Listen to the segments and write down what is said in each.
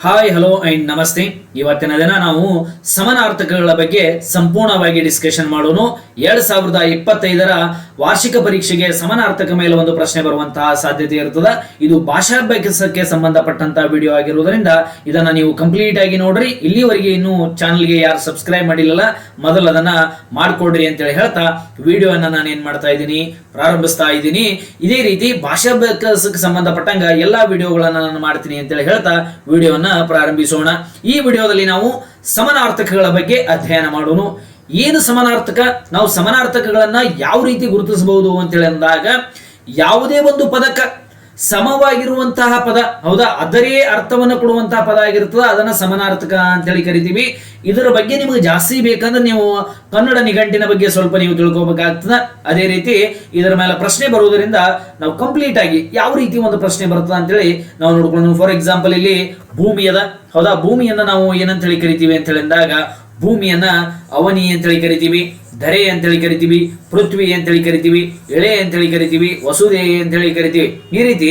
Hi hello and ನಮಸ್ತೆ ಇವತ್ತಿನ ದಿನ ನಾವು ಸಮನಾರ್ಥಕಗಳ ಬಗ್ಗೆ ಸಂಪೂರ್ಣವಾಗಿ ಡಿಸ್ಕಷನ್ ಮಾಡೋಣ. ಎರಡ್ ಸಾವಿರದ ಇಪ್ಪತ್ತೈದರ ವಾರ್ಷಿಕ ಪರೀಕ್ಷೆಗೆ ಸಮಾನಾರ್ಥಕ ಮೇಲೆ ಒಂದು ಪ್ರಶ್ನೆ ಬರುವಂತಹ ಸಾಧ್ಯತೆ ಇರ್ತದೆ. ಇದು ಭಾಷಾಭ್ಯಾಸಕ್ಕೆ ಸಂಬಂಧಪಟ್ಟಂತಹ ವಿಡಿಯೋ ಆಗಿರುವುದರಿಂದ ಇದನ್ನ ನೀವು ಕಂಪ್ಲೀಟ್ ಆಗಿ ನೋಡ್ರಿ. ಇಲ್ಲಿವರೆಗೆ ಇನ್ನೂ ಚಾನಲ್ಗೆ ಯಾರು ಸಬ್ಸ್ಕ್ರೈಬ್ ಮಾಡಿಲ್ಲಲ್ಲ, ಮೊದಲು ಅದನ್ನ ಮಾಡ್ಕೊಡ್ರಿ ಅಂತೇಳಿ ಹೇಳ್ತಾ ವಿಡಿಯೋನ ನಾನು ಏನ್ ಮಾಡ್ತಾ ಇದ್ದೀನಿ, ಪ್ರಾರಂಭಿಸ್ತಾ ಇದ್ದೀನಿ. ಇದೇ ರೀತಿ ಭಾಷಾಭ್ಯಾಸಕ್ಕೆ ಸಂಬಂಧಪಟ್ಟಂಗ ಎಲ್ಲಾ ವಿಡಿಯೋಗಳನ್ನ ನಾನು ಮಾಡ್ತೀನಿ ಅಂತೇಳಿ ಹೇಳ್ತಾ ವಿಡಿಯೋನ ಪ್ರಾರಂಭಿಸೋಣ. ಈ ವಿಡಿಯೋದಲ್ಲಿ ನಾವು ಸಮಾನಾರ್ಥಕಗಳ ಬಗ್ಗೆ ಅಧ್ಯಯನ ಮಾಡೋಣ ಏನು ಸಮಾನಾರ್ಥಕ? ನಾವು ಸಮಾನಾರ್ಥಕಗಳನ್ನ ಯಾವ ರೀತಿ ಗುರುತಿಸಬಹುದು ಅಂತೇಳಿ ಅಂದಾಗ, ಯಾವುದೇ ಒಂದು ಪದಕ ಸಮವಾಗಿರುವಂತಹ ಪದ, ಹೌದಾ? ಅದರೇ ಅರ್ಥವನ್ನು ಕೊಡುವಂತಹ ಪದ ಆಗಿರ್ತದೆ, ಅದನ್ನ ಸಮಾನಾರ್ಥಕ ಅಂತೇಳಿ ಕರಿತೀವಿ. ಇದರ ಬಗ್ಗೆ ನಿಮಗೆ ಜಾಸ್ತಿ ಬೇಕಂದ್ರೆ ನೀವು ಕನ್ನಡ ನಿಘಂಟಿನ ಬಗ್ಗೆ ಸ್ವಲ್ಪ ನೀವು ತಿಳ್ಕೊಬೇಕಾಗ್ತದ. ಅದೇ ರೀತಿ ಇದರ ಮೇಲೆ ಪ್ರಶ್ನೆ ಬರುವುದರಿಂದ ನಾವು ಕಂಪ್ಲೀಟ್ ಆಗಿ ಯಾವ ರೀತಿ ಒಂದು ಪ್ರಶ್ನೆ ಬರ್ತದ ಅಂತೇಳಿ ನಾವು ನೋಡ್ಕೊಂಡು ಫಾರ್ ಎಕ್ಸಾಂಪಲ್ ಇಲ್ಲಿ ಭೂಮಿಯದ, ಹೌದಾ? ಭೂಮಿಯನ್ನ ನಾವು ಏನಂತ ಹೇಳಿ ಕರಿತೀವಿ ಅಂತ ಹೇಳಿದಾಗ ಭೂಮಿಯನ್ನ ಅವನಿ ಅಂತೇಳಿ ಕರಿತೀವಿ, ಧರೆ ಅಂತೇಳಿ ಕರಿತೀವಿ, ಪೃಥ್ವಿ ಅಂತೇಳಿ ಕರಿತೀವಿ, ಎಳೆ ಅಂತೇಳಿ ಕರಿತೀವಿ ವಸುದೆ ಅಂತೇಳಿ ಕರಿತೀವಿ. ಈ ರೀತಿ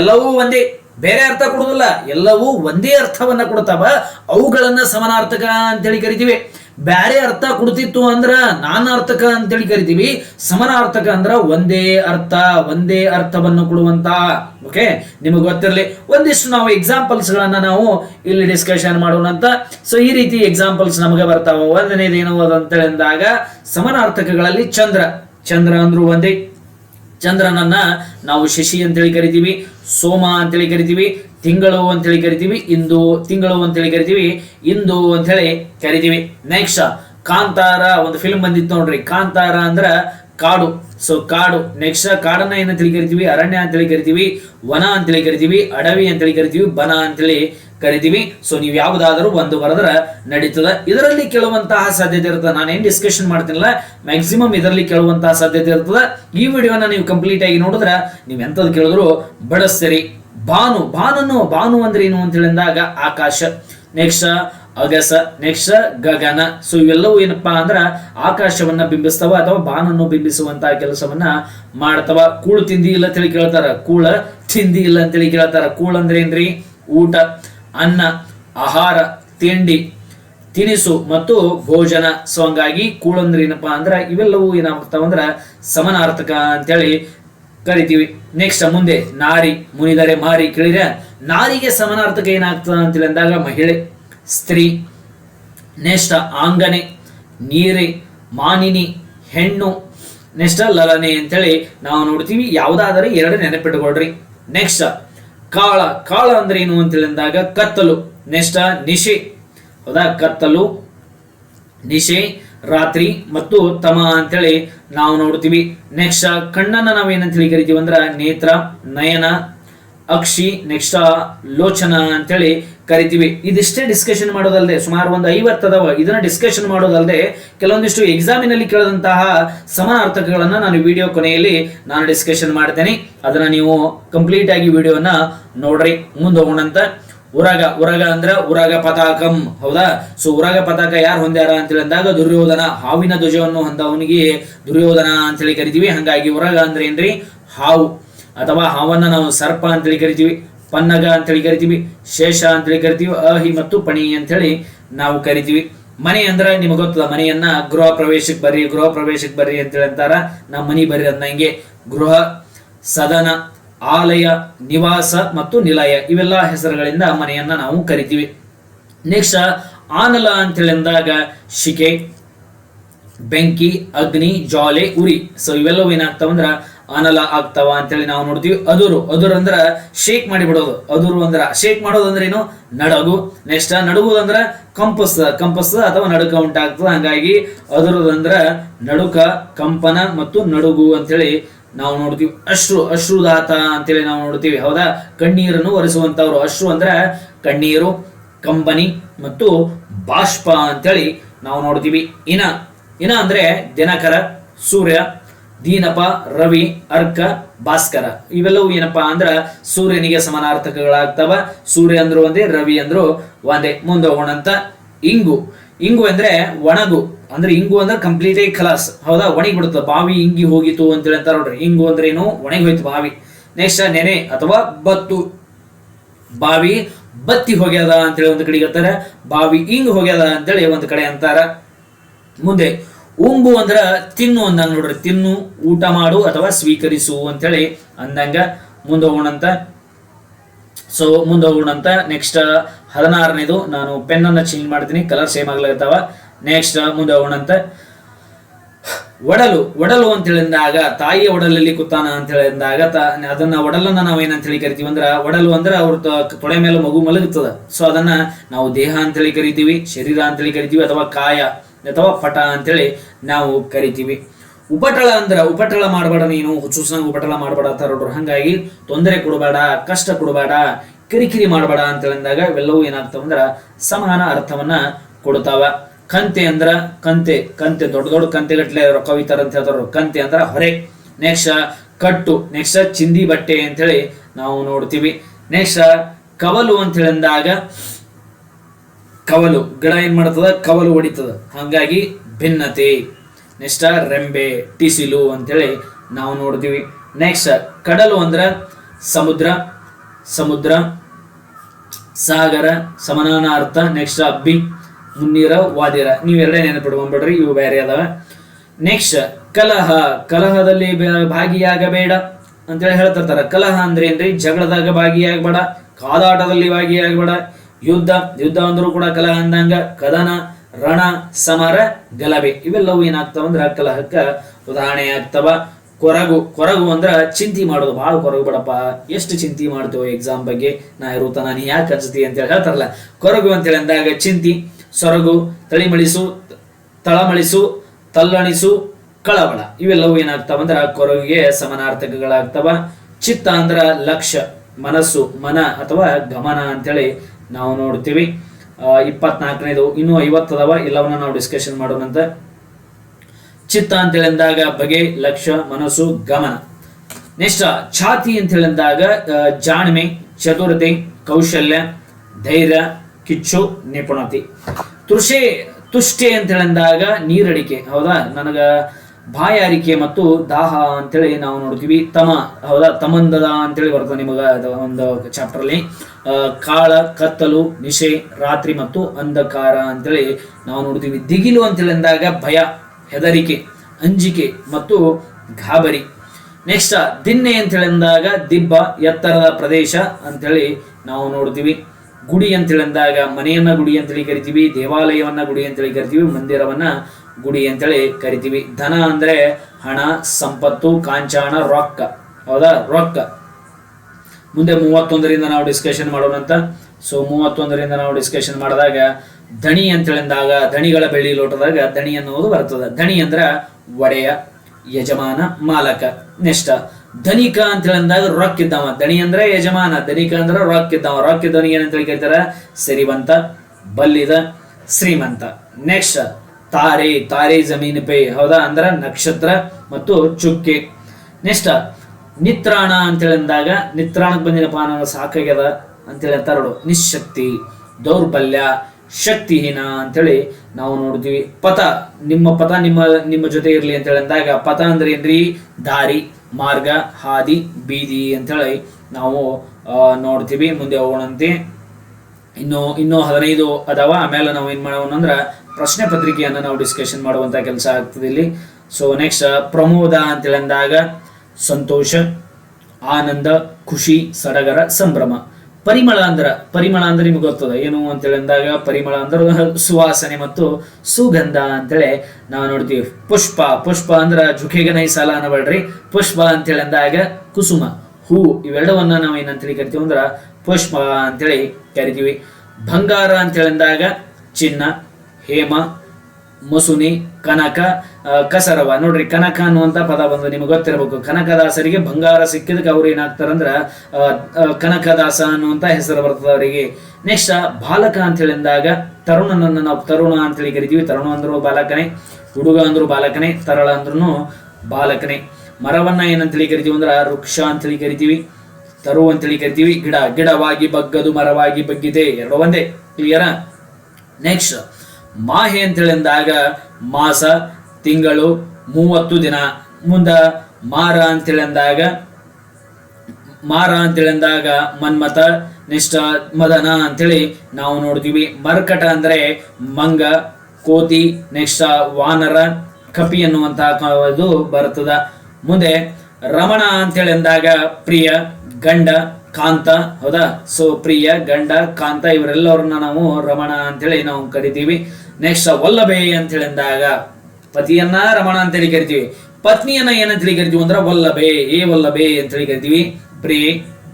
ಎಲ್ಲವೂ ಒಂದೇ. ಬೇರೆ ಅರ್ಥ ಕೊಡುದಿಲ್ಲ ಎಲ್ಲವೂ ಒಂದೇ ಅರ್ಥವನ್ನ ಕೊಡ್ತಾವ. ಅವುಗಳನ್ನ ಸಮಾನಾರ್ಥಕ ಅಂತೇಳಿ ಕರಿತೀವಿ. ಬೇರೆ ಅರ್ಥ ಕೊಡ್ತಿತ್ತು ಅಂದ್ರ ನಾನಾರ್ಥಕ ಅಂತೇಳಿ ಕರಿತೀವಿ. ಸಮಾನಾರ್ಥಕ ಅಂದ್ರ ಒಂದೇ ಅರ್ಥ, ಒಂದೇ ಅರ್ಥವನ್ನು ಕೊಡುವಂತ. ಓಕೆ ನಿಮಗೆ ಗೊತ್ತಿರಲಿ. ಒಂದಿಷ್ಟು ನಾವು ಎಕ್ಸಾಂಪಲ್ಸ್ ಗಳನ್ನ ನಾವು ಇಲ್ಲಿ ಡಿಸ್ಕಷನ್ ಮಾಡೋಣ ಅಂತ. ಸೊ ಈ ರೀತಿ ಎಕ್ಸಾಂಪಲ್ಸ್ ನಮಗೆ ಬರ್ತಾವ. ಒಂದನೇದೇನು ಅಂತೇಳಿ ಅಂದಾಗ ಸಮಾನಾರ್ಥಕಗಳಲ್ಲಿ ಚಂದ್ರ. ಚಂದ್ರ ಅಂದ್ರೂ ಒಂದೇ. ಚಂದ್ರನನ್ನ ನಾವು ಶಶಿ ಅಂತೇಳಿ ಕರಿತೀವಿ, ಸೋಮ ಅಂತೇಳಿ ಕರಿತೀವಿ, ತಿಂಗಳು ಅಂತೇಳಿ ಕರಿತೀವಿ, ಇಂದು ತಿಂಗಳು ಅಂತೇಳಿ ಕರಿತೀವಿ, ಇಂದು ಅಂತೇಳಿ ಕರಿತೀವಿ. ನೆಕ್ಸ್ಟ್ ಕಾಂತಾರ ಒಂದು ಫಿಲ್ಮ್ ಬಂದಿತ್ತು ನೋಡ್ರಿ. ಕಾಂತಾರ ಅಂದ್ರ ಕಾಡು. ಸೊ ಕಾಡು. ನೆಕ್ಸ್ಟ್ ಕಾಡನ್ನ ಏನಂತೇಳಿ ಕರಿತೀವಿ? ಅರಣ್ಯ ಅಂತೇಳಿ ಕರಿತೀವಿ, ವನ ಅಂತೇಳಿ ಕರಿತೀವಿ, ಅಡವಿ ಅಂತೇಳಿ ಕರಿತೀವಿ, ಬನ ಅಂತೇಳಿ ಕರಿತೀವಿ. ಸೊ ನೀವು ಯಾವುದಾದರೂ ಒಂದು ಬರೆದ್ರೆ ನಡೀತದ. ಇದರಲ್ಲಿ ಕೇಳುವಂತಹ ಸಾಧ್ಯತೆ ಇರ್ತದೆ. ನಾನೇನ್ ಡಿಸ್ಕಷನ್ ಮಾಡ್ತೀನಲ್ಲ ಮ್ಯಾಕ್ಸಿಮಮ್ ಇದರಲ್ಲಿ ಕೇಳುವಂತಹ ಸಾಧ್ಯತೆ ಇರ್ತದೆ. ಈ ವಿಡಿಯೋನ ನೀವು ಕಂಪ್ಲೀಟ್ ಆಗಿ ನೋಡಿದ್ರೆ ನೀವು ಎಂತದ್ ಕೇಳಿದ್ರು ಬಡಸ್ತೀರಿ ಭಾನು ಭಾನು ಭಾನು ಅಂದ್ರೆ ಏನು ಅಂತ ಹೇಳಿದಾಗ ಆಕಾಶ, ನೆಕ್ಸ್ಟ್ ಅಗಸ, ನೆಕ್ಸ್ಟ್ ಗಗನ. ಸೊ ಇವೆಲ್ಲವೂ ಏನಪ್ಪಾ ಅಂದ್ರ ಆಕಾಶವನ್ನ ಬಿಂಬಿಸ್ತವ ಅಥವಾ ಬಾನನ್ನು ಬಿಂಬಿಸುವಂತಹ ಕೆಲಸವನ್ನ ಮಾಡ್ತವ. ಕೂಳು ತಿಂದಿ ಇಲ್ಲ ಅಂತೇಳಿ ಕೇಳ್ತಾರ. ಕೂಳ ತಿಂದಿ ಇಲ್ಲ ಅಂತೇಳಿ ಕೇಳ್ತಾರ. ಕೂಳ ಅಂದ್ರೆ ಏನ್ರಿ? ಊಟ. ಅನ್ನ, ಆಹಾರ, ತಿಂಡಿ, ತಿನಿಸು ಮತ್ತು ಭೋಜನ ಸೊ ಹಂಗಾಗಿ ಕೂಳು ಅಂದ್ರೆ ಏನಪ್ಪಾ ಅಂದ್ರ ಇವೆಲ್ಲವೂ ಏನಾಗ್ತಾವಂದ್ರ ಸಮನಾರ್ಥಕ ಅಂತೇಳಿ ಕರಿತೀವಿ. ನೆಕ್ಸ್ಟ್ ಮುಂದೆ ನಾರಿ, ಮುನಿದರೆ ಮಾರಿ ಕೇಳಿದ್ರೆ ನಾರಿಗೆ ಸಮನಾರ್ಥಕ ಏನಾಗ್ತದ ಅಂತೇಳಿ ಅಂದಾಗ ಮಹಿಳೆ, ಸ್ತ್ರೀ ನೆಕ್ಸ್ಟ್ ಆಂಗನೆ ನೀರೆ, ಮಾನಿನಿ, ಹೆಣ್ಣು ನೆಕ್ಸ್ಟ್ ಲಲನೆ ಅಂತೇಳಿ ನಾವು ನೋಡ್ತೀವಿ. ಯಾವುದಾದರೂ ಎರಡು ನೆನಪಿಟ್ಕೊಳ್ರಿ. ನೆಕ್ಸ್ಟ್ ಕಾಳ ಕಾಳ ಅಂದ್ರೆ ಏನು ಅಂತ ಅಂದಾಗ ಕತ್ತಲು ನೆಕ್ಸ್ಟ್ ನಿಶೆ. ಹೌದಾ? ಕತ್ತಲು, ನಿಶೆ, ರಾತ್ರಿ ಮತ್ತು ತಮ ಅಂತೇಳಿ ನಾವು ನೋಡ್ತೀವಿ. ನೆಕ್ಸ್ಟ್, ಕಣ್ಣನ್ನ ನಾವೇನಂತ ಹೇಳಿ ಕರಿತೀವಿ ಅಂದ್ರ ನೇತ್ರ, ನಯನ, ಅಕ್ಷಿ, ನೆಕ್ಸ್ಟ್, ಲೋಚನ ಅಂತೇಳಿ ಕರಿತೀವಿ. ಇದಿಷ್ಟೇ ಡಿಸ್ಕಷನ್ ಮಾಡೋದಲ್ಲದೆ ಸುಮಾರು ಒಂದು ಐವತ್ತು ಅದಾವ. ಇದನ್ನ ಡಿಸ್ಕಷನ್ ಮಾಡೋದಲ್ಲದೆ ಕೆಲವೊಂದಿಷ್ಟು ಎಕ್ಸಾಮಿನಲ್ಲಿ ಕೇಳಿದಂತಹ ಸಮಾನಾರ್ಥಕಗಳನ್ನ ನಾನು ವಿಡಿಯೋ ಕೊನೆಯಲ್ಲಿ ನಾನು ಡಿಸ್ಕಷನ್ ಮಾಡ್ತೇನೆ. ಅದನ್ನ ನೀವು ಕಂಪ್ಲೀಟ್ ಆಗಿ ವಿಡಿಯೋನ ನೋಡ್ರಿ. ಮುಂದೆ ಹೋಗೋಣಂತ ಉರಗ ಉರಗ ಅಂದ್ರೆ ಉರಗ ಪತಾಕಂ. ಹೌದಾ? ಸೊ ಉರಗ ಪತಾಕ ಯಾರು ಹೊಂದ್ಯಾರ ಅಂತ ಹೇಳಿದಾಗ ದುರ್ಯೋಧನ. ಹಾವಿನ ಧ್ವಜವನ್ನು ಹೊಂದವನಿಗೆ ದುರ್ಯೋಧನ ಅಂತೇಳಿ ಕರಿತೀವಿ. ಹಂಗಾಗಿ ಉರಗ ಅಂದ್ರೆ ಏನ್ರಿ? ಹಾವು. ಅಥವಾ ಹಾವನ್ನ ನಾವು ಸರ್ಪ ಅಂತೇಳಿ ಕರಿತೀವಿ. ಪನ್ನಗ ಅಂತೇಳಿ ಕರಿತೀವಿ, ಶೇಷ ಅಂತೇಳಿ ಕರಿತೀವಿ, ಅಹಿ ಮತ್ತು ಪಣಿ ಅಂತೇಳಿ ನಾವು ಕರಿತೀವಿ. ಮನೆ ಅಂದ್ರೆ ನಿಮಗೆ ಗೊತ್ತದ ಮನೆಯನ್ನ ಗೃಹ ಪ್ರವೇಶಕ್ಕೆ ಬರ್ರಿ, ಗೃಹ ಪ್ರವೇಶಕ್ಕೆ ಬರ್ರಿ ಅಂತೇಳಿ ಅಂತಾರ. ನಮ್ಮ ಮನಿ ಬರ್ರಿ ಅಂದಂಗೆ ಗೃಹ, ಸದನ, ಆಲಯ, ನಿವಾಸ ಮತ್ತು ನಿಲಯ, ಇವೆಲ್ಲ ಹೆಸರುಗಳಿಂದ ಮನೆಯನ್ನ ನಾವು ಕರಿತೀವಿ. ನೆಕ್ಸ್ಟ್, ಆನಲ ಅಂತೇಳಿ ಅಂದಾಗ ಶಿಕೆ, ಬೆಂಕಿ, ಅಗ್ನಿ, ಜ್ವಾಲೆ, ಉರಿ. ಸೊ ಇವೆಲ್ಲವೂ ಏನಾಗ್ತಾವಂದ್ರ ಅನಲ ಆಗ್ತಾವ ಅಂತೇಳಿ ನಾವು ನೋಡ್ತೀವಿ. ಅದುರು ಅದುರು ಅಂದ್ರ ಶೇಕ್ ಮಾಡಿ ಬಿಡೋದು ಅದುರು ಅಂದ್ರ ಶೇಕ್ ಮಾಡೋದು ಅಂದ್ರೆ ಏನು? ನಡಗು. ನೆಕ್ಸ್ಟ್ ನಡುಗುದು ಅಂದ್ರ ಕಂಪಸ್ ಕಂಪಸ್ ಅಥವಾ ನಡುಕ ಉಂಟಾಗ್ತದ. ಹಂಗಾಗಿ ಅದುರದಂದ್ರ ನಡುಕ, ಕಂಪನ ಮತ್ತು ನಡುಗು ಅಂತೇಳಿ ನಾವು ನೋಡ್ತೀವಿ. ಅಶ್ರು, ಅಶ್ರುದಾತ ಅಂತೇಳಿ ನಾವು ನೋಡ್ತೀವಿ. ಹೌದಾ? ಕಣ್ಣೀರನ್ನು ಒರೆಸುವಂತವ್ರು ಅಶ್ರು ಅಂದ್ರ ಕಣ್ಣೀರು ಕಂಬನಿ ಮತ್ತು ಬಾಷ್ಪ ಅಂತೇಳಿ ನಾವು ನೋಡ್ತೀವಿ. ಇನ ಇನ ಅಂದ್ರೆ ದಿನಕರ, ಸೂರ್ಯ ದೀನಪ ರವಿ, ಅರ್ಕ, ಭಾಸ್ಕರ. ಇವೆಲ್ಲವೂ ಏನಪ್ಪಾ ಅಂದ್ರ ಸೂರ್ಯನಿಗೆ ಸಮಾನಾರ್ಥಕಗಳಾಗ್ತವ. ಸೂರ್ಯ ಅಂದ್ರು ಒಂದೇ, ರವಿ ಅಂದ್ರು ಒಂದೇ. ಮುಂದೆ ಹೋಗೋಣಂತ ಇಂಗು. ಇಂಗು ಅಂದ್ರೆ ಒಣಗು. ಅಂದ್ರೆ ಇಂಗು ಅಂದ್ರೆ ಕಂಪ್ಲೀಟ್ ಆಗಿ ಕಲಾಸ್ ಹೌದಾ? ಒಣಗಿ ಬಿಡುತ್ತೆ. ಬಾವಿ ಇಂಗಿ ಹೋಗಿತ್ತು ಅಂತೇಳಿ ಅಂತಾರ ನೋಡ್ರಿ. ಇಂಗು ಅಂದ್ರೆ ಏನು? ಒಣಗಿ ಹೋಯ್ತು ಬಾವಿ. ನೆಕ್ಸ್ಟ್ ನೆನೆ ಅಥವಾ ಬತ್ತು. ಬಾವಿ ಬತ್ತಿ ಹೋಗ್ಯದ ಅಂತೇಳಿ ಒಂದು ಕಡೆಗೆ ಅಂತಾರೆ ಬಾವಿ ಇಂಗು ಹೋಗ್ಯದ ಅಂತೇಳಿ ಒಂದು ಕಡೆ ಅಂತಾರ. ಮುಂದೆ ಉಂಬು ಅಂದ್ರ ತಿನ್ನು ಅಂದಂಗ ನೋಡ್ರಿ, ತಿನ್ನು, ಊಟ ಮಾಡು ಅಥವಾ ಸ್ವೀಕರಿಸು ಅಂತೇಳಿ ಅಂದಂಗ ಮುಂದೆ ಹೋಗೋಣಂತ ಸೊ ಮುಂದೋಗೋಣಂತ ನೆಕ್ಸ್ಟ್ ಹದಿನಾರನೇದು ನಾನು ಪೆನ್ನನ್ನು ಚೇಂಜ್ ಮಾಡ್ತೀನಿ ಕಲರ್ ಸೇಮ್ ಆಗ್ಲಾಗತ್ತಾವ ನೆಕ್ಸ್ಟ್ ಮುಂದೆ ಹೋಗೋಣಂತ ಒಡಲು ಒಡಲು ಅಂತ ಹೇಳಿದಾಗ ತಾಯಿಯ ಒಡಲಲ್ಲಿ ಕುತ್ತಾನ ಅಂತ ಹೇಳಿದಾಗ ಅದನ್ನ ಒಡಲನ್ನ ನಾವು ಏನಂತ ಹೇಳಿ ಕರಿತೀವಿ ಅಂದ್ರ, ಒಡಲು ಅಂದ್ರೆ ಅವ್ರ ತೊಡೆ ಮೇಲೆ ಮಗು ಮಲಗುತ್ತದ ಸೊ ಅದನ್ನ ನಾವು ದೇಹ ಅಂತೇಳಿ ಕರಿತೀವಿ, ಶರೀರ ಅಂತೇಳಿ ಕರಿತೀವಿ ಅಥವಾ ಕಾಯ. ಅಥವಾ ಪಟ ಅಂತೇಳಿ ನಾವು ಕರಿತೀವಿ. ಉಪಟಳ ಅಂದ್ರೆ ಉಪಟಳ ಮಾಡಬೇಡ ನೀನು, ಹುಚ್ಚುಸ್ನಾಗ ಉಪಟಳ ಮಾಡಬೇಡ ಅಂತ ನೋಡ್ರು ಹಂಗಾಗಿ ತೊಂದರೆ ಕೊಡಬೇಡ, ಕಷ್ಟ ಕೊಡಬೇಡ, ಕಿರಿಕಿರಿ ಮಾಡಬೇಡ ಅಂತ ಹೇಳಿದಾಗ ಇವೆಲ್ಲವೂ ಅಂದ್ರೆ ಸಮಾನ ಅರ್ಥವನ್ನ ಕೊಡ್ತಾವ. ಕಂತೆ ಅಂದ್ರ ಕಂತೆ ಕಂತೆ ದೊಡ್ಡ ದೊಡ್ಡ ಕಂತೆಗಟ್ಲೆ ರೊಕ್ಕ ಒಯ್ತಾರ ಅಂತ ಹೇಳ್ತಾರ ಕಂತೆ ಅಂದ್ರ ಹೊರೆ. ನೆಕ್ಸ್ಟ್ ಕಟ್ಟು. ನೆಕ್ಸ್ಟ್ ಚಿಂದಿ ಬಟ್ಟೆ ಅಂತೇಳಿ ನಾವು ನೋಡ್ತೀವಿ. ನೆಕ್ಸ್ಟ್ ಕವಲು ಅಂತ ಹೇಳಿದಾಗ ಕವಲು, ಗಿಡ ಏನ್ ಮಾಡ್ತದ? ಕವಲು ಹೊಡಿತದ ಹಾಗಾಗಿ ಭಿನ್ನತೆ. ನೆಕ್ಸ್ಟ್, ರೆಂಬೆ ಟಿಸಿಲು ಅಂತೇಳಿ ನಾವು ನೋಡ್ತೀವಿ. ನೆಕ್ಸ್ಟ್ ಕಡಲು ಅಂದ್ರ ಸಮುದ್ರ ಸಮುದ್ರ, ಸಾಗರ ಸಮಾನಾರ್ಥ ನೆಕ್ಸ್ಟ್ ಅಬ್ಬಿ, ಮುನ್ನೀರ, ವಾದಿರ. ನೀವು ಎರಡೇ ನೆನಪಿಡ್ಕೊಂಡ್ಬಿಡ್ರಿ ಇವು ಬೇರೆ ಅದಾವ. ನೆಕ್ಸ್ಟ್ ಕಲಹ. ಕಲಹದಲ್ಲಿ ಭಾಗಿಯಾಗಬೇಡ ಅಂತೇಳಿ ಹೇಳ್ತಿರ್ತಾರ. ಕಲಹ ಅಂದ್ರೆ ಏನ್ರಿ ಜಗಳದಾಗ ಭಾಗಿಯಾಗಬೇಡ, ಕಾದಾಟದಲ್ಲಿ ಭಾಗಿಯಾಗಬೇಡ. ಯುದ್ಧ ಯುದ್ಧ ಅಂದ್ರೂ ಕೂಡ ಕಲಹ ಅಂದಂಗ, ಕದನ, ರಣ, ಸಮರ, ಗಲಭೆ. ಇವೆಲ್ಲವೂ ಏನಾಗ್ತಾವ ಅಂದ್ರೆ ಕಲಹಕ್ಕ ಉದಾಹರಣೆ ಆಗ್ತವ. ಕೊರಗು ಕೊರಗು ಅಂದ್ರ ಚಿಂತಿ ಮಾಡೋದು. ಭಾಳ ಕೊರಗು ಬಿಡಪ್ಪ. ಎಷ್ಟು ಚಿಂತಿ ಮಾಡ್ತೇವೆ ಎಕ್ಸಾಮ್ ಬಗ್ಗೆ. ನಾ ಇರುತ್ತ ನಾನು ಯಾಕೆ ಅಂತ ಹೇಳಿ ಹೇಳ್ತಾರಲ್ಲ. ಕೊರಗು ಅಂತೇಳಿ ಅಂದಾಗ ಚಿಂತಿ, ಸೊರಗು, ತಳಿಮಳಿಸು, ತಳಮಳಿಸು, ತಲ್ಲಣಿಸು, ಕಳವಳ. ಇವೆಲ್ಲವೂ ಏನಾಗ್ತಾವ ಅಂದ್ರ ಕೊರಗಿಗೆ ಸಮಾನಾರ್ಥಕಗಳಾಗ್ತವ. ಚಿತ್ತ ಅಂದ್ರ ಲಕ್ಷ್ಯ, ಮನಸ್ಸು, ಮನ ಅಥವಾ ಗಮನ ಅಂತೇಳಿ ನಾವು ನೋಡ್ತೀವಿ ಇಪ್ಪತ್ನಾಲ್ಕನೇದು, ಇನ್ನೂ ಅದಾವ ಎಲ್ಲವನ್ನ ನಾವು ಡಿಸ್ಕಷನ್ ಮಾಡೋಣಂತ. ಚಿತ್ತ ಅಂತ ಹೇಳಿದಾಗ ಬಗೆ, ಲಕ್ಷ್ಯ, ಮನಸ್ಸು, ಗಮನ. ನೆಕ್ಸ್ಟ್, ಛಾತಿ ಅಂತ ಹೇಳಿದಾಗ ಜಾಣ್ಮೆ, ಚತುರತೆ, ಕೌಶಲ್ಯ, ಧೈರ್ಯ, ಕಿಚ್ಚು, ನಿಪುಣತೆ. ತುಷೆ, ತುಷ್ಟೆ ಅಂತ ಹೇಳಿದಾಗ ನೀರಡಿಕೆ. ಹೌದಾ? ನನಗ ಬಾಯಾರಿಕೆ ಮತ್ತು ದಾಹ ಅಂತೇಳಿ ನಾವು ನೋಡ್ತೀವಿ. ತಮ, ಹೌದಾ? ತಮಂದದ ಅಂತೇಳಿ ಬರ್ತದೆ ನಿಮಗ ಒಂದು ಚಾಪ್ಟರ್ ಅಲ್ಲಿ ಕಾಳ, ಕತ್ತಲು, ನಿಶೆ, ರಾತ್ರಿ ಮತ್ತು ಅಂಧಕಾರ ಅಂತೇಳಿ ನಾವು ನೋಡ್ತೀವಿ. ದಿಗಿಲು ಅಂತೇಳಿ ಅಂದಾಗ ಭಯ, ಹೆದರಿಕೆ, ಅಂಜಿಕೆ ಮತ್ತು ಗಾಬರಿ. ನೆಕ್ಸ್ಟ್ ದಿನ್ನೆ ಅಂತೇಳಿ ಅಂದಾಗ ದಿಬ್ಬ, ಎತ್ತರದ ಪ್ರದೇಶ ಅಂತೇಳಿ ನಾವು ನೋಡ್ತೀವಿ. ಗುಡಿ ಅಂತೇಳಿ ಅಂದಾಗ ಮನೆಯನ್ನ ಗುಡಿ ಅಂತೇಳಿ ಕರಿತೀವಿ, ದೇವಾಲಯವನ್ನ ಗುಡಿ ಅಂತೇಳಿ ಕರಿತೀವಿ, ಮಂದಿರವನ್ನ ಗುಡಿ ಅಂತೇಳಿ ಕರಿತೀವಿ. ಧನ ಅಂದ್ರೆ ಹಣ, ಸಂಪತ್ತು, ಕಾಂಚಾಣ, ರೊಕ್ಕ. ಹೌದಾ? ರೊಕ್ಕ. ಮುಂದೆ ಮೂವತ್ತೊಂದರಿಂದ ನಾವು ಡಿಸ್ಕಷನ್ ಮಾಡೋಣಂತ ಸೊ ಮೂವತ್ತೊಂದರಿಂದ ನಾವು ಡಿಸ್ಕಷನ್ ಮಾಡಿದಾಗ ಧಣಿ ಅಂತೇಳಿದಾಗ ಧಣಿಗಳ ಬೆಳ್ಳಿ ಲೋಟದಾಗ ಧಣಿ ಅನ್ನುವುದು ಬರ್ತದೆ. ಧಣಿ ಅಂದ್ರ ಒಡೆಯ, ಯಜಮಾನ, ಮಾಲಕ ನೆಕ್ಸ್ಟ್ ಧನಿಕ ಅಂತ ಹೇಳಿದಾಗ ರೊಕ್ಕ ಇದ್ದಾವ ಧಣಿ ಅಂದ್ರೆ ಯಜಮಾನ, ಧನಿಕ ಅಂದ್ರೆ ರೊಕ್ಕ ಇದ್ದಾವ ರೊಕ್ಕ ಇದ್ದವನಿಗೆ ಏನಂತ ಹೇಳಿ ಕೇಳ್ತಾರ? ಸರಿವಂತ, ಬಲ್ಲಿದ, ಶ್ರೀಮಂತ. ನೆಕ್ಸ್ಟ್ ತಾರೆ ತಾರೆ ಜಮೀನ್ ಪೇ. ಹೌದಾ? ಅಂದ್ರ ನಕ್ಷತ್ರ ಮತ್ತು ಚುಕ್ಕೆ. ನೆಕ್ಸ್ಟ್, ನಿತ್ರಾಣ ಅಂತೇಳಿ ಅಂದಾಗ ನಿತ್ರಾಣಕ್ಕೆ ಬಂದಿನ ನನಗೆ ಸಾಕಾಗ್ಯದ ಅಂತೇಳಿ ಹೇಳಿ ನೋಡು. ನಿಶಕ್ತಿ, ದೌರ್ಬಲ್ಯ, ಶಕ್ತಿಹೀನ ಅಂತೇಳಿ ನಾವು ನೋಡ್ತೀವಿ. ಪಥ, ನಿಮ್ಮ ಪಥ ನಿಮ್ಮ ನಿಮ್ಮ ಜೊತೆ ಇರಲಿ ಅಂತೇಳಿ ಅಂದಾಗ, ಪಥ ಅಂದ್ರೆ ಏನ್ರಿ? ದಾರಿ, ಮಾರ್ಗ, ಹಾದಿ, ಬೀದಿ ಅಂತೇಳಿ ನಾವು ನೋಡ್ತೀವಿ. ಮುಂದೆ ಹೋಗೋಣಂತೆ. ಇನ್ನು ಇನ್ನು ಹದಿನೈದು ಅದಾವ. ಆಮೇಲೆ ನಾವು ಏನ್ ಮಾಡೋಣ ಅಂದ್ರ ಪ್ರಶ್ನೆ ಪತ್ರಿಕೆಯನ್ನು ನಾವು ಡಿಸ್ಕಷನ್ ಮಾಡುವಂತ ಕೆಲಸ ಆಗ್ತದೆ ಇಲ್ಲಿ. ಸೊ ನೆಕ್ಸ್ಟ್ ಪ್ರಮೋದ ಅಂತೇಳಿ ಅಂದಾಗ ಸಂತೋಷ, ಆನಂದ, ಖುಷಿ, ಸಡಗರ, ಸಂಭ್ರಮ. ಪರಿಮಳ ಅಂದ್ರ, ಪರಿಮಳ ಅಂದ್ರೆ ನಿಮ್ಗೆ ಗೊತ್ತದ? ಏನು ಅಂತೇಳಿ ಅಂದಾಗ ಪರಿಮಳ ಅಂದ್ರೆ ಸುವಾಸನೆ ಮತ್ತು ಸುಗಂಧ ಅಂತೇಳಿ ನಾವು ನೋಡ್ತೀವಿ. ಪುಷ್ಪ ಪುಷ್ಪ ಅಂದ್ರ ಜುಖೆಗೆ ನೈ ಸಾಲ ಅನ್ನಬೇಡ್ರಿ ಪುಷ್ಪ ಅಂತೇಳಿ ಅಂದಾಗ ಕುಸುಮ, ಹೂ, ಇವೆರಡವನ್ನ ನಾವು ಏನಂತೇಳಿ ಕರಿತೀವಿ ಅಂದ್ರ ಪುಷ್ಪ ಅಂತೇಳಿ ಕರಿತೀವಿ. ಬಂಗಾರ ಅಂತೇಳಿ ಅಂದಾಗ ಚಿನ್ನ ಹೇಮ, ಮಸುನಿ, ಕನಕ ಕಸರವ. ನೋಡ್ರಿ, ಕನಕ ಅನ್ನುವಂತ ಪದ ಬಂದು ನಿಮ್ಗೆ ಗೊತ್ತಿರಬೇಕು. ಕನಕದಾಸರಿಗೆ ಬಂಗಾರ ಸಿಕ್ಕಿದಕ್ಕೆ ಅವ್ರು ಏನಾಗ್ತಾರಂದ್ರ ಕನಕದಾಸ ಅನ್ನುವಂತ ಹೆಸರು ಬರ್ತದೆ ಅವರಿಗೆ. ನೆಕ್ಸ್ಟ್ ಬಾಲಕ ಅಂತ ಹೇಳಿದಾಗ ತರುಣನನ್ನ ನಾವು ತರುಣ ಅಂತೇಳಿ ಕರಿತೀವಿ. ತರುಣ ಅಂದ್ರು ಬಾಲಕನೇ, ಹುಡುಗ ಅಂದ್ರು ಬಾಲಕನೇ, ತರಳ ಅಂದ್ರೂ ಬಾಲಕನೇ. ಮರವನ್ನ ಏನಂತೇಳಿ ಕರಿತೀವಿ ಅಂದ್ರ ವೃಕ್ಷ ಅಂತೇಳಿ ಕರಿತೀವಿ. ತರು ಅಂತೇಳಿ ಕರಿತೀವಿ. ಗಿಡ, ಗಿಡವಾಗಿ ಬಗ್ಗದು ಮರವಾಗಿ ಬಗ್ಗಿದೆ. ಎರಡು ಒಂದೇ. ಕ್ಲಿಯರಾ ನೆಕ್ಸ್ಟ್ ಮಾಹೆ ಅಂತೇಳಿದಾಗ ಮಾಸ, ತಿಂಗಳು, ಮೂವತ್ತು ದಿನ. ಮುಂದ ಮಾರ ಅಂತೇಳಿದಾಗ ಮಾರ ಅಂತೇಳಿದಾಗ ಮನ್ಮತ ನೆಕ್ಸ್ಟ್ ಮದನ ಅಂತೇಳಿ ನಾವು ನೋಡ್ತೀವಿ. ಮರ್ಕಟ ಅಂದ್ರೆ ಮಂಗ, ಕೋತಿ ನೆಕ್ಸ್ಟ್ ವಾನರ, ಕಪಿ ಅನ್ನುವಂತಹ ಬರ್ತದ. ಮುಂದೆ ರಮಣ ಅಂತೇಳಿ ಅಂದಾಗ ಪ್ರಿಯ, ಗಂಡ ಕಾಂತ, ಹೌದಾ? ಸೊ, ಪ್ರಿಯ, ಗಂಡ, ಕಾಂತ, ಇವರೆಲ್ಲರನ್ನ ನಾವು ರಮಣ ಅಂತೇಳಿ ನಾವು ಕರಿತೀವಿ. ನೆಕ್ಸ್ಟ್ ವಲ್ಲಭೆ ಅಂತ ಹೇಳಿದಾಗ ಪತಿಯನ್ನ ರಮಣ ಅಂತೇಳಿ ಕರಿತೀವಿ. ಪತ್ನಿಯನ್ನ ಏನಂತೇಳಿ ಕರಿತೀವಿ ಅಂದ್ರೆ ವಲ್ಲಭೆ, ಏ ವಲ್ಲಭೆ ಅಂತೇಳಿ ಕರಿತೀವಿ. ಪ್ರಿಯೆ,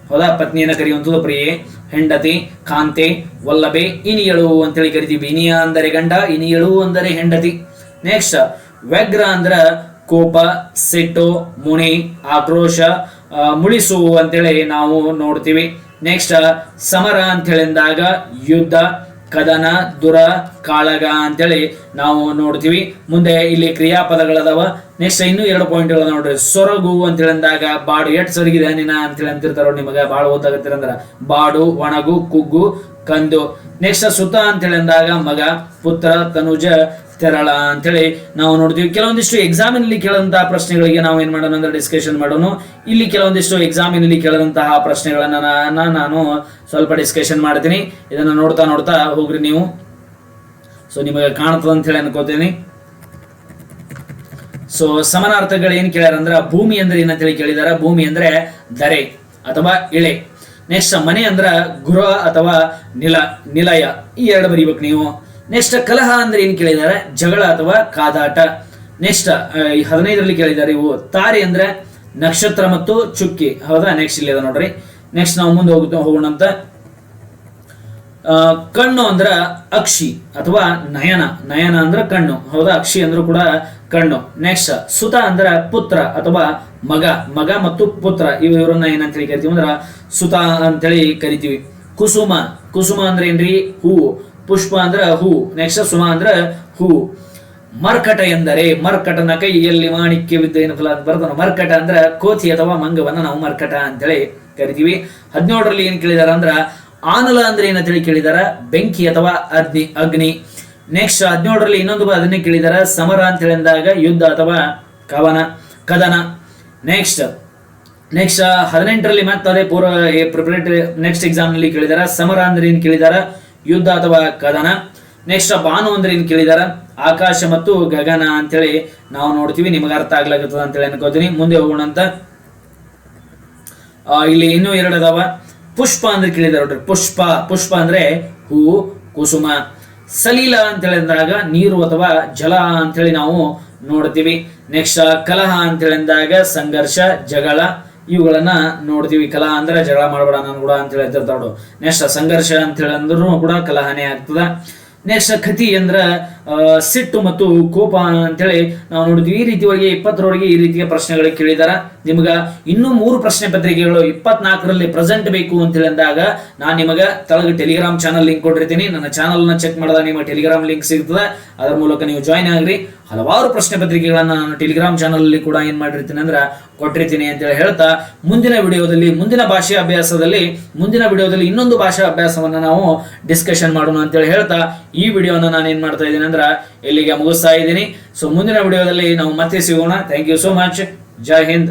ಹೌದಾ? ಪತ್ನಿಯನ್ನ ಕರೆಯುವಂಥದ್ದು ಪ್ರಿಯೆ, ಹೆಂಡತಿ, ಕಾಂತೆ, ವಲ್ಲಭೆ, ಇನಿಯಳು ಅಂತೇಳಿ ಕರಿತೀವಿ. ಇನಿಯ ಅಂದರೆ ಗಂಡ, ಇನಿಯಳು ಅಂದರೆ ಹೆಂಡತಿ. ನೆಕ್ಸ್ಟ್ ವ್ಯಗ್ರ ಅಂದ್ರ ಕೋಪ, ಸಿಟ್ಟು ಮುನಿ ಆಕ್ರೋಶ ಆ, ಮುಳಿಸು ಅಂತೇಳಿ ನಾವು ನೋಡ್ತೀವಿ. ನೆಕ್ಸ್ಟ್ ಸಮರ ಅಂತ ಹೇಳಿದಾಗ ಯುದ್ಧ ಕದನ ದುರ ಕಾಳಗ ಅಂತೇಳಿ ನಾವು ನೋಡ್ತೀವಿ. ಮುಂದೆ ಇಲ್ಲಿ ಕ್ರಿಯಾಪದಗಳದಾವ. ನೆಕ್ಸ್ಟ್ ಇನ್ನೂ ಎರಡು ಪಾಯಿಂಟ್ಗಳು ನೋಡ್ರಿ. ಸೊರಗು ಅಂತ ಹೇಳಿದಾಗ ಬಾಡು ಎಟ್ ಸೊರಗಿದೆ ನಿನ ಅಂತೇಳಿ ಅಂತಿರ್ತಾರ ನಿಮಗೆ ಬಾಳು ಓದಾಗತ್ತಿರಂದ್ರ ಬಾಡು ಒಣಗು ಕುಗ್ಗು ಕಂದು. ನೆಕ್ಸ್ಟ್ ಸುತ ಅಂತ ಹೇಳಿದಾಗ ಮಗ ಪುತ್ರ ತನುಜ ತೆರಳ ಅಂತೇಳಿ ನಾವು ನೋಡ್ತೀವಿ. ಕೆಲವೊಂದಿಷ್ಟು ಎಕ್ಸಾಮಿನಲ್ಲಿ ಕೇಳಂತಹ ಪ್ರಶ್ನೆಗಳಿಗೆ ನಾವು ಏನ್ ಮಾಡೋಣ ಅಂದ್ರೆ ಡಿಸ್ಕಷನ್ ಮಾಡೋಣ ಇಲ್ಲಿ ಕೆಲವೊಂದಿಷ್ಟು ಎಕ್ಸಾಮಿನಲ್ಲಿ ಕೇಳದಂತಹ ಪ್ರಶ್ನೆಗಳನ್ನ ನಾನು ಸ್ವಲ್ಪ ಡಿಸ್ಕಷನ್ ಮಾಡ್ತೀನಿ. ಇದನ್ನ ನೋಡ್ತಾ ನೋಡ್ತಾ ಹೋಗ್ರಿ ನೀವು. ಸೊ ನಿಮಗೆ ಕಾಣ್ತದ ಅಂತ ಹೇಳಿ ಅನ್ಕೋತೀನಿ. ಸೊ ಸಮಾನಾರ್ಥಗಳು ಏನ್ ಕೇಳ್ಯಾರ ಅಂದ್ರ ಭೂಮಿ ಅಂದ್ರೆ ಏನಂತೇಳಿ ಕೇಳಿದಾರ? ಭೂಮಿ ಅಂದ್ರೆ ದರೆ ಅಥವಾ ಇಳೆ. ನೆಕ್ಸ್ಟ್ ಮನೆ ಅಂದ್ರ ಗೃಹ ಅಥವಾ ನಿಲ ನಿಲಯ. ಈ ಎರಡು ಬರೀಬೇಕು ನೀವು. ನೆಕ್ಸ್ಟ್ ಕಲಹ ಅಂದ್ರೆ ಏನ್ ಕೇಳಿದ್ದಾರೆ? ಜಗಳ ಅಥವಾ ಕಾದಾಟ. ನೆಕ್ಸ್ಟ್ ಹದಿನೈದರಲ್ಲಿ ಕೇಳಿದ್ದಾರೆ ಇವು. ತಾರೆ ಅಂದ್ರೆ ನಕ್ಷತ್ರ ಮತ್ತು ಚುಕ್ಕಿ. ಹೌದಾ? ನೆಕ್ಸ್ಟ್ ಇಲ್ಲಿ ನೋಡ್ರಿ. ನೆಕ್ಸ್ಟ್ ನಾವು ಮುಂದೆ ಹೋಗ್ತಾ ಹೋಗೋಣ ಅಂತ. ಕಣ್ಣು ಅಂದ್ರ ಅಕ್ಷಿ ಅಥವಾ ನಯನ. ನಯನ ಅಂದ್ರ ಕಣ್ಣು. ಹೌದಾ? ಅಕ್ಷಿ ಅಂದ್ರೂ ಕೂಡ ಕಣ್ಣು. ನೆಕ್ಸ್ಟ್ ಸುತ ಅಂದ್ರ ಪುತ್ರ ಅಥವಾ ಮಗ. ಮಗ ಮತ್ತು ಪುತ್ರ. ಇವ ಇವರನ್ನ ಏನಂತೇಳಿ ಕರಿತೀವಿ ಅಂದ್ರ ಸುತ ಅಂತೇಳಿ ಕರಿತೀವಿ. ಕುಸುಮ. ಕುಸುಮ ಅಂದ್ರೆ ಏನ್ರಿ? ಹೂವು. ಪುಷ್ಪ ಅಂದ್ರ ಹೂ, ನೆಕ್ಸ್ಟ್ ಸುಮ ಅಂದ್ರ ಹೂ. ಮರ್ಕಟ ಎಂದರೆ, ಮರ್ಕಟನ ಕೈಯಲ್ಲಿ ಮಾಣಿಕ್ಯವಿದ್ದ ಏನು ಫಲ ಬರ್ತಾನ ಮರ್ಕಟ ಅಂದ್ರೆ ಕೋತಿ ಅಥವಾ ಮಂಗವನ್ನ ನಾವು ಮರ್ಕಟ ಅಂತೇಳಿ ಕರಿತೀವಿ. ಹದಿನೇಳರಲ್ಲಿ ಏನು ಕೇಳಿದಾರ ಅಂದ್ರ, ಆನಲ ಅಂದ್ರೆ ಏನಂತೇಳಿ ಕೇಳಿದಾರ? ಬೆಂಕಿ ಅಥವಾ ಅಗ್ನಿ ಅಗ್ನಿ. ನೆಕ್ಸ್ಟ್ ಹದಿನೇಳರಲ್ಲಿ ಇನ್ನೊಂದು ಅದನ್ನೇ ಕೇಳಿದಾರ, ಸಮರ ಅಂತ ಹೇಳಿದಾಗ ಯುದ್ಧ ಅಥವಾ ಕವನ, ಕದನ. ನೆಕ್ಸ್ಟ್ ನೆಕ್ಸ್ಟ್ ಹದಿನೆಂಟರಲ್ಲಿ ಮತ್ತೆ ಅದೇ ಪೂರ್ವ ಪ್ರಿಪರೇಟರಿ ನೆಕ್ಸ್ಟ್ ಎಕ್ಸಾಮ್ನಲ್ಲಿ ಕೇಳಿದಾರ, ಸಮರ ಅಂದ್ರೆ ಏನ್ ಕೇಳಿದಾರ? ಯುದ್ಧ ಅಥವಾ ಕದನ? ನೆಕ್ಸ್ಟ್ ಬಾನು ಅಂದ್ರೆ ಏನ್ ಕೇಳಿದಾರ? ಆಕಾಶ ಮತ್ತು ಗಗನ ಅಂತೇಳಿ ನಾವು ನೋಡ್ತೀವಿ, ನಿಮಗೆ ಅರ್ಥ ಆಗ್ಲಾಗತ್ತದ ಅಂತೇಳಿ ಅನ್ಕೋತೀನಿ. ಮುಂದೆ ಹೋಗೋಣ ಅಂತ. ಇಲ್ಲಿ ಇನ್ನೂ ಎರಡು ಅದಾವ. ಪುಷ್ಪ ಅಂದ್ರೆ ಕೇಳಿದಾರ ನೋಡ್ರಿ. ಪುಷ್ಪ ಪುಷ್ಪ ಅಂದ್ರೆ ಹೂ, ಕುಸುಮ. ಸಲೀಲ ಅಂತ ಹೇಳಿದಾಗ ನೀರು ಅಥವಾ ಜಲ ಅಂತೇಳಿ ನಾವು ನೋಡ್ತೀವಿ. ನೆಕ್ಸ್ಟ್ ಕಲಹ ಅಂತ ಹೇಳಿದಾಗ ಸಂಘರ್ಷ, ಜಗಳ. ಇವುಗಳನ್ನ ನೋಡ್ತೀವಿ. ಕಲಹ ಅಂದ್ರೆ ಜಗಳ ಮಾಡಬೇಡ, ನಾನು ಕೂಡ ಅಂತ ಹೇಳ್ತಿರ್ತಾಳು ನೆಕ್ಸ್ಟ್ ಸಂಘರ್ಷ ಅಂತ ಹೇಳಿ ಅಂದ್ರೂ ಕೂಡ ಕಲಹನೇ ಆಗ್ತದ. ನೆಕ್ಸ್ಟ್ ಕತಿ ಅಂದ್ರ ಸಿಟ್ಟು ಮತ್ತು ಕೋಪ ಅಂತೇಳಿ ನಾವು ನೋಡಿದ್ವಿ. ಈ ರೀತಿಯವರೆಗೆ ಇಪ್ಪತ್ತರವರೆಗೆ ಈ ರೀತಿಯ ಪ್ರಶ್ನೆಗಳು ಕೇಳಿದಾರ. ನಿಮಗ ಇನ್ನೂ ಮೂರು ಪ್ರಶ್ನೆ ಪತ್ರಿಕೆಗಳು ಇಪ್ಪತ್ನಾಲ್ಕರಲ್ಲಿ ಪ್ರೆಸೆಂಟ್ ಬೇಕು ಅಂತ ಹೇಳಿದಾಗ ನಾನು ನಿಮಗ ತಳಗ ಟೆಲಿಗ್ರಾಮ್ ಚಾನಲ್ ಲಿಂಕ್ ಕೊಟ್ಟಿರ್ತೀನಿ. ನನ್ನ ಚಾನಲ್ನ ಚೆಕ್ ಮಾಡಿದಾಗ ನಿಮಗೆ ಟೆಲಿಗ್ರಾಮ್ ಲಿಂಕ್ ಸಿಗ್ತದೆ. ಅದರ ಮೂಲಕ ನೀವು ಜಾಯ್ನ್ ಆಗ್ರಿ. ಹಲವಾರು ಪ್ರಶ್ನೆ ಪತ್ರಿಕೆಗಳನ್ನ ನಾನು ಟೆಲಿಗ್ರಾಮ್ ಚಾನಲ್ ಅಲ್ಲಿ ಕೂಡ ಏನ್ ಮಾಡಿರ್ತೀನಿ ಅಂದ್ರ ಕೊಟ್ಟಿರ್ತೀನಿ ಅಂತೇಳಿ ಹೇಳ್ತಾ ಮುಂದಿನ ವಿಡಿಯೋದಲ್ಲಿ, ಮುಂದಿನ ಭಾಷೆ ಅಭ್ಯಾಸದಲ್ಲಿ, ಮುಂದಿನ ವಿಡಿಯೋದಲ್ಲಿ ಇನ್ನೊಂದು ಭಾಷಾ ಅಭ್ಯಾಸವನ್ನ ನಾವು ಡಿಸ್ಕಷನ್ ಮಾಡೋಣ ಅಂತೇಳಿ ಹೇಳ್ತಾ ಈ ವಿಡಿಯೋನ ನಾನು ಏನ್ ಮಾಡ್ತಾ ಇದ್ದೀನಿ ಅಂದ್ರ ಇಲ್ಲಿಗೆ ಮುಗಿಸ್ತಾ ಇದ್ದೀನಿ. ಸೊ ಮುಂದಿನ ವಿಡಿಯೋದಲ್ಲಿ ನಾವು ಮತ್ತೆ ಸಿಗೋಣ. Thank you so much Jai Hind